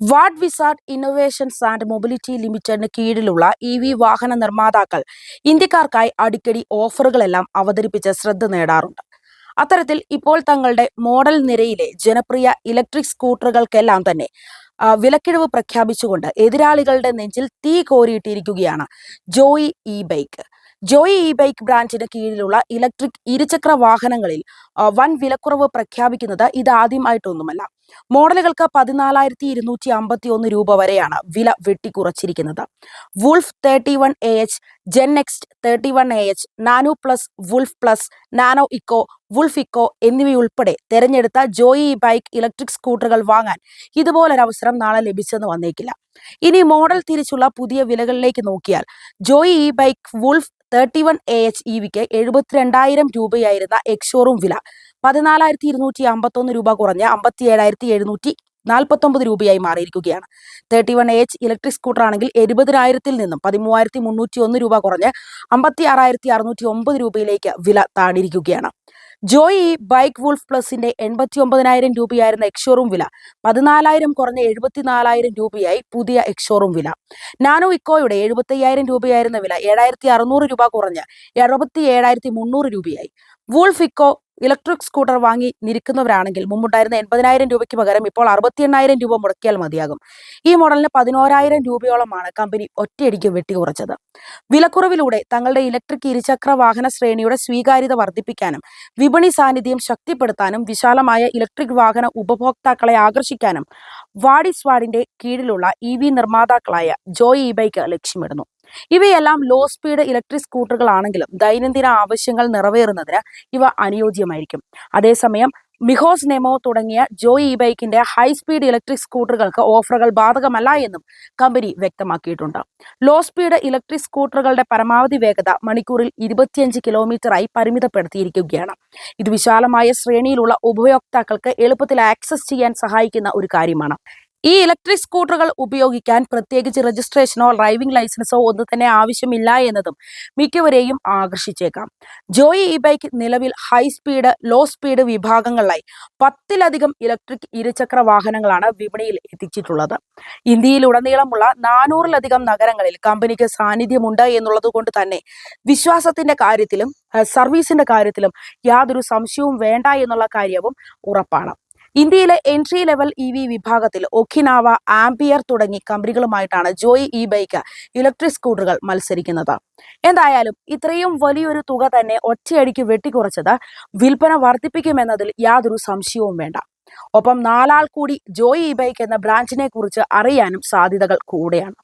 വാഡ് wizard innovations and mobility ലിമിറ്റഡിന് കീഴിലുള്ള E V വാഹന നിർമ്മാതാക്കൾ ഇന്ത്യക്കാർക്കായി അടിക്കടി ഓഫറുകളെല്ലാം അവതരിപ്പിച്ച് ശ്രദ്ധ നേടാറുണ്ട്. അത്തരത്തിൽ ഇപ്പോൾ തങ്ങളുടെ മോഡൽ നിരയിലെ ജനപ്രിയ ഇലക്ട്രിക് സ്കൂട്ടറുകൾക്കെല്ലാം തന്നെ വിലക്കിഴിവ് പ്രഖ്യാപിച്ചുകൊണ്ട് എതിരാളികളുടെ നെഞ്ചിൽ തീ കോരിയിട്ടിരിക്കുകയാണ് joy e bike joy e bike ബ്രാൻഡിന് കീഴിലുള്ള ഇലക്ട്രിക് ഇരുചക്ര വാഹനങ്ങളിൽ വൻ വിലക്കുറവ് പ്രഖ്യാപിക്കുന്നത് ഇതാദ്യമായിട്ടൊന്നുമല്ല. മോഡലുകൾക്ക് പതിനാലായിരത്തി ഇരുന്നൂറ്റി അമ്പത്തി ഒന്ന് രൂപ വരെയാണ് വില വെട്ടിക്കുറച്ചിരിക്കുന്നത്. Wolf thirty one A H gen next thirty one A H nano plus wolf plus nano eco wolf eco എന്നിവയുൾപ്പെടെ തെരഞ്ഞെടുത്ത ജോയി ബൈക്ക് ഇലക്ട്രിക് സ്കൂട്ടറുകൾ വാങ്ങാൻ ഇതുപോലൊരവസരം നാളെ ലഭിച്ചെന്ന് വന്നേക്കില്ല. ഇനി മോഡൽ തിരിച്ചുള്ള പുതിയ വിലകളിലേക്ക് നോക്കിയാൽ Joy e bike Wolf thirty one A H E വിക്ക് എഴുപത്തിരണ്ടായിരം രൂപയായിരുന്ന എക്സോറൂം വില പതിനാലായിരത്തി ഇരുന്നൂറ്റി അമ്പത്തൊന്ന് രൂപ കുറഞ്ഞ് അമ്പത്തി ഏഴായിരത്തി എഴുന്നൂറ്റി നാൽപ്പത്തൊമ്പത് രൂപയായി മാറിയിരിക്കുകയാണ്. Thirty one H electric scooter ആണെങ്കിൽ എഴുപതിനായിരത്തിൽ നിന്നും പതിമൂവായിരത്തി മുന്നൂറ്റി ഒന്ന് രൂപ കുറഞ്ഞ് അമ്പത്തി ആറായിരത്തി അറുന്നൂറ്റി ഒമ്പത് രൂപയിലേക്ക് വില താണിരിക്കുകയാണ്. ജോയി ബൈക്ക് വൂൾഫ് പ്ലസിന്റെ എൺപത്തി ഒമ്പതിനായിരം രൂപയായിരുന്ന എക്സോറൂം വില പതിനാലായിരം കുറഞ്ഞ എഴുപത്തിനാലായിരം രൂപയായി പുതിയ എക്സോറൂം വില. നാനോ ഇക്കോയുടെ എഴുപത്തി അയ്യായിരം രൂപയായിരുന്ന വില ഏഴായിരത്തി അറുന്നൂറ് രൂപ കുറഞ്ഞ് എഴുപത്തി ഏഴായിരത്തി മുന്നൂറ് രൂപയായി. വൂൾഫ് ഇക്കോ ഇലക്ട്രിക് സ്കൂട്ടർ വാങ്ങി നിൽക്കുന്നവരാണെങ്കിൽ മുമ്പുണ്ടായിരുന്ന എൺപതിനായിരം രൂപയ്ക്ക് പകരം ഇപ്പോൾ അറുപത്തി എണ്ണായിരം രൂപ മുടക്കിയാൽ മതിയാകും. ഈ മോഡലിന് പതിനോരായിരം രൂപയോളമാണ് കമ്പനി ഒറ്റയടിക്ക് വെട്ടി വെട്ടിക്കുറച്ചത്. വിലക്കുറവിലൂടെ തങ്ങളുടെ ഇലക്ട്രിക് ഇരുചക്ര വാഹന ശ്രേണിയുടെ സ്വീകാര്യത വർദ്ധിപ്പിക്കാനും വിപണി സാന്നിധ്യം ശക്തിപ്പെടുത്താനും വിശാലമായ ഇലക്ട്രിക് വാഹന ഉപഭോക്താക്കളെ ആകർഷിക്കാനും വാഡിസ്വാഡിന്റെ കീഴിലുള്ള ഇ വി നിർമ്മാതാക്കളായ ജോയ് ഇ ബൈക്ക് ലക്ഷ്യമിടുന്നു. ഇവയെല്ലാം ലോ സ്പീഡ് ഇലക്ട്രിക് സ്കൂട്ടറുകളാണെങ്കിലും ദൈനംദിന ആവശ്യങ്ങൾ നിറവേറുന്നതിന് ഇവ അനുയോജ്യമായിരിക്കും. അതേസമയം മിഹോസ് നെമോ തുടങ്ങിയ ജോയ് ഇ ബൈക്കിന്റെ ഹൈ സ്പീഡ് ഇലക്ട്രിക് സ്കൂട്ടറുകൾക്ക് ഓഫറുകൾ ബാധകമല്ല എന്നും കമ്പനി വ്യക്തമാക്കിയിട്ടുണ്ട്. ലോ സ്പീഡ് ഇലക്ട്രിക് സ്കൂട്ടറുകളുടെ പരമാവധി വേഗത മണിക്കൂറിൽ ഇരുപത്തിയഞ്ച് കിലോമീറ്ററായി പരിമിതപ്പെടുത്തിയിരിക്കുകയാണ്. ഇത് വിശാലമായ ശ്രേണിയിലുള്ള ഉപയോക്താക്കൾക്ക് എളുപ്പത്തിൽ ആക്സസ് ചെയ്യാൻ സഹായിക്കുന്ന ഒരു കാര്യമാണ്. ഈ ഇലക്ട്രിക് സ്കൂട്ടറുകൾ ഉപയോഗിക്കാൻ പ്രത്യേകിച്ച് രജിസ്ട്രേഷനോ ഡ്രൈവിംഗ് ലൈസൻസോ ഒന്നും തന്നെ ആവശ്യമില്ല എന്നതും മിക്കവരെയും ആകർഷിച്ചേക്കാം. ജോയി ഇ ബൈക്ക് നിലവിൽ ഹൈ സ്പീഡ് ലോ സ്പീഡ് വിഭാഗങ്ങളിലായി പത്തിലധികം ഇലക്ട്രിക് ഇരുചക്ര വാഹനങ്ങളാണ് വിപണിയിൽ എത്തിച്ചിട്ടുള്ളത്. ഇന്ത്യയിലുടനീളമുള്ള നാനൂറിലധികം നഗരങ്ങളിൽ കമ്പനിക്ക് സാന്നിധ്യമുണ്ട് എന്നുള്ളത് കൊണ്ട് തന്നെ വിശ്വാസത്തിന്റെ കാര്യത്തിലും സർവീസിന്റെ കാര്യത്തിലും യാതൊരു സംശയവും വേണ്ട എന്നുള്ള കാര്യവും ഉറപ്പാണ്. ഇന്ത്യയിലെ എൻട്രി ലെവൽ ഇ വി വിഭാഗത്തിൽ ഒഖിനാവ ആംപിയർ തുടങ്ങി കമ്പനികളുമായിട്ടാണ് ജോയി ഇ ബൈക്ക് ഇലക്ട്രിക് സ്കൂട്ടറുകൾ മത്സരിക്കുന്നത്. എന്തായാലും ഇത്രയും വലിയൊരു തുക തന്നെ ഒറ്റയടിക്ക് വെട്ടിക്കുറച്ചത് വിൽപ്പന വർദ്ധിപ്പിക്കുമെന്നതിൽ യാതൊരു സംശയവും വേണ്ട. ഒപ്പം നാലാൾ കൂടി ജോയി ഇ ബൈക്ക് എന്ന ബ്രാൻഡിനെ കുറിച്ച് അറിയാനും സാധ്യതകൾ കൂടെയാണ്.